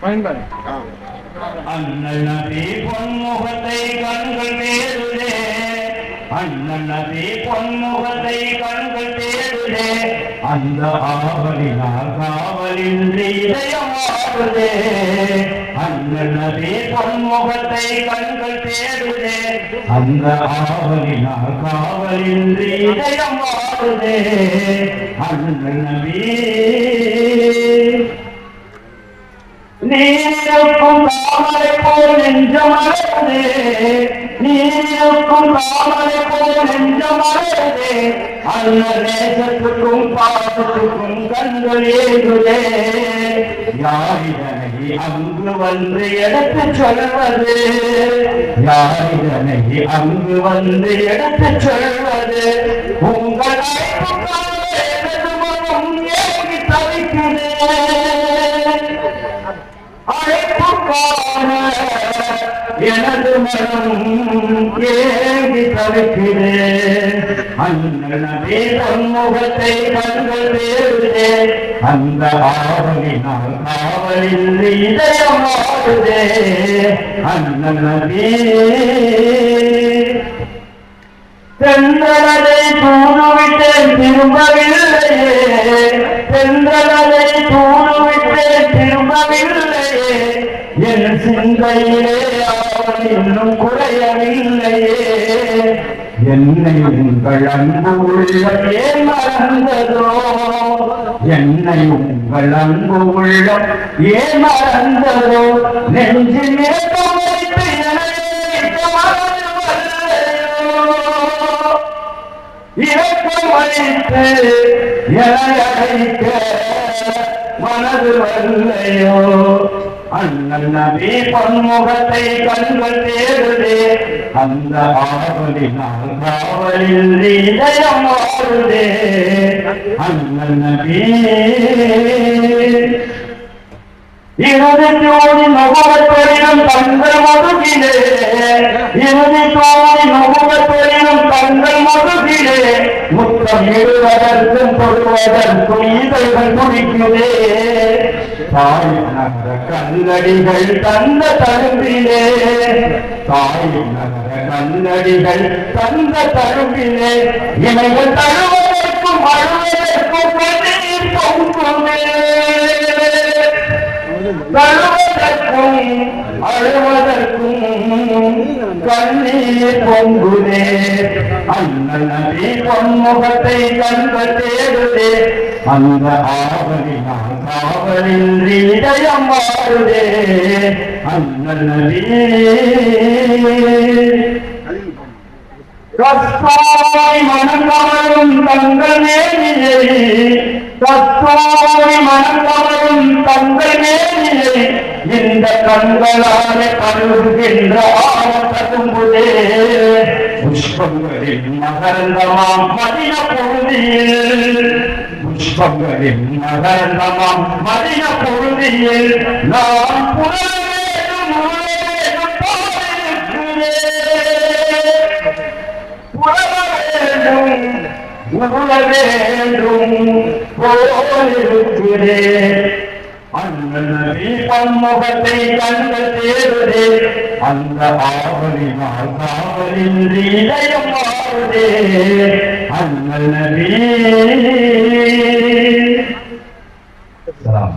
பயன்பாடு. அண்ணல் நபி பொன்முகத்தை கண்கள் தேடுதே. அண்ணல் நபி பொன்முகத்தை கண்கள் தேடுதே. அந்த ஆவலினால் காவலின்றி இதயம் ஆடுதே நபி பொன்முகத்தை கண்கள் தேடுதே. அந்த ஆவலினால் காவலின்றி இதயம் ஆடுதே நபி நீருக்கும் தாமரை போல் நெஞ்சமரதே நீருக்கும் தாமரை போல் நெஞ்சமரதே அல்ல நேசத்துக்கும் பாசத்துக்கும் கண்கள் ஏதுவே யாரிடனை அங்கு வந்து எடுத்து சொல்வது? யாரிடனை அங்கு வந்து எடுத்து சொல்வது? உங்கள் எனது மனம் கேள்வி தவிக்கிறேன் அண்ணனே தன்முகத்தை கண்கள் வேறுதே அந்த ஆவலினால் காவலில் இதயம் ஆடுதே. அண்ணனே. தென்றலை தூணுவிட்டேன் திரும்பவில்லையே. தென்றலை தூணுவிட்டேன் திரும்பவில்லையே. என் சிந்தையிலே இன்னும் குறையவில்லையே என்னை உங்கள் அன்பு உள்ளம் ஏன் மறந்ததோ? என்னை உங்கள் அன்பு உள்ளம் ஏன் மறந்ததோ? நெஞ்சில் இரக்கம் அளித்து எனை அழைக்க மனது வல்லையோ அண்ணன் நபி பன்முகத்தை கண்கள் தேடுதே. அந்த ஆவலினால் காவலில் இதயம் ஆடுதே அண்ணன் நபி. இறுதி தோழி நுகவத்தொழிலும் தங்கள் மதுகிலே இறுதி தோழி நுகரத்தொழிலும் தங்கள் மதுகிலே முத்தம் இடுவதற்கும் தொடுவதற்கும் இதழ்கள் குடிக்குதே. தாய் நகர கல்லடிகள் தந்த தழும்பிலே. தாய் நகர கல்லடிகள் தந்த தழும்பிலே. இமைகள் தழுவதற்கும் அழுவதற்கும் கண்ணீர் பொங்குமே. தழுவதற்கும் அழுவதற்கும் கண்ணீர் பொங்குதே. அண்ணன் நபி பொன்முகத்தை கண்ட தேடுதே. அந்த ஆவலினால் காவலில் இதயம் மாறுதே அண்ணன். நபி கஸ்தாய் மனக்கவரும் தங்கள் நேரிலே கஸ்தாய் இந்த கண்களாலே கருதுகின்ற ஆனந்தே புஷ்பங்களின் மகரந்தமாம் மதிய பொழுதியில். புஷ்பங்களின் மகரந்தமாம் மதிய பொழுதியில். நாம் புறவேடும் உறவேடும் பாருக்கிறேன் வேண்டும் போலிருக்கிறேன். அண்ணனி பன்முகத்தை கண்கள் தேடுதே அந்த ஆவலினால் காவலில் இதயம் மாறுதே அண்ணனி சலாம்